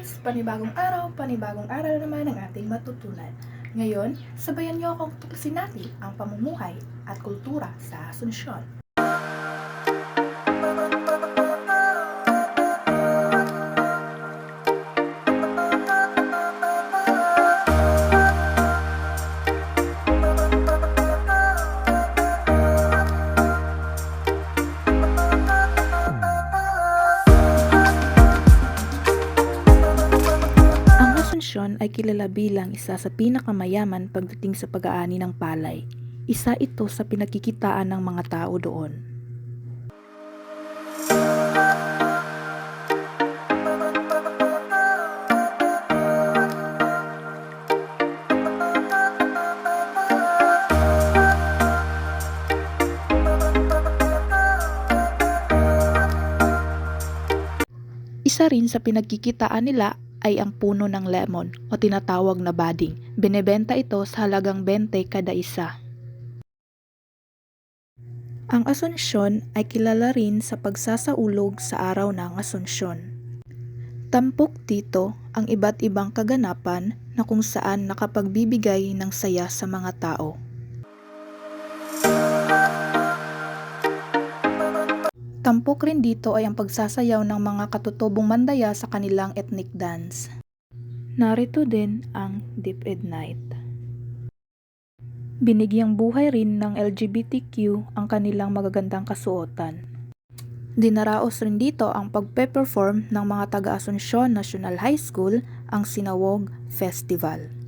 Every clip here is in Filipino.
friends! Panibagong araw, panibagong aral naman ang ating matutunan. Ngayon, sabayan niyo akong tuklasin natin ang pamumuhay at kultura sa Asunsyon. Ang Asunsyon ay kilala bilang isa sa pinakamayaman pagdating sa pag-aani ng palay. Isa ito sa pinagkikitaan ng mga tao doon. Isa rin sa pinagkikitaan nila ay ang puno ng lemon o tinatawag na bading. Binebenta ito sa halagang 20 kada isa. Ang Asunsyon ay kilala rin sa pagsasaulog sa araw ng Asunsyon. Tampok dito ang iba't ibang kaganapan na kung saan nakapagbibigay ng saya sa mga tao. Tampok rin dito ay ang pagsasayaw ng mga katutubong mandaya sa kanilang ethnic dance. Narito din ang Deep Ed Night. Binigyang buhay rin ng LGBTQ ang kanilang magagandang kasuotan. Dinaraos rin dito ang pagpe-perform ng mga taga-Asunsyon National High School ang Sinawog Festival.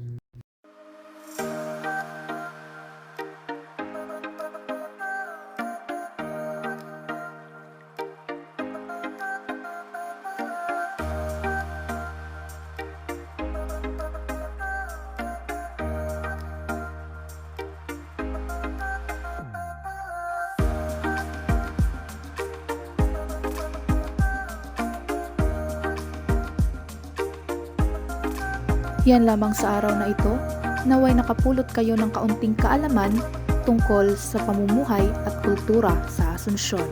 Yan lamang sa araw na ito, naway nakapulot kayo ng kaunting kaalaman tungkol sa pamumuhay at kultura sa Asunsyon.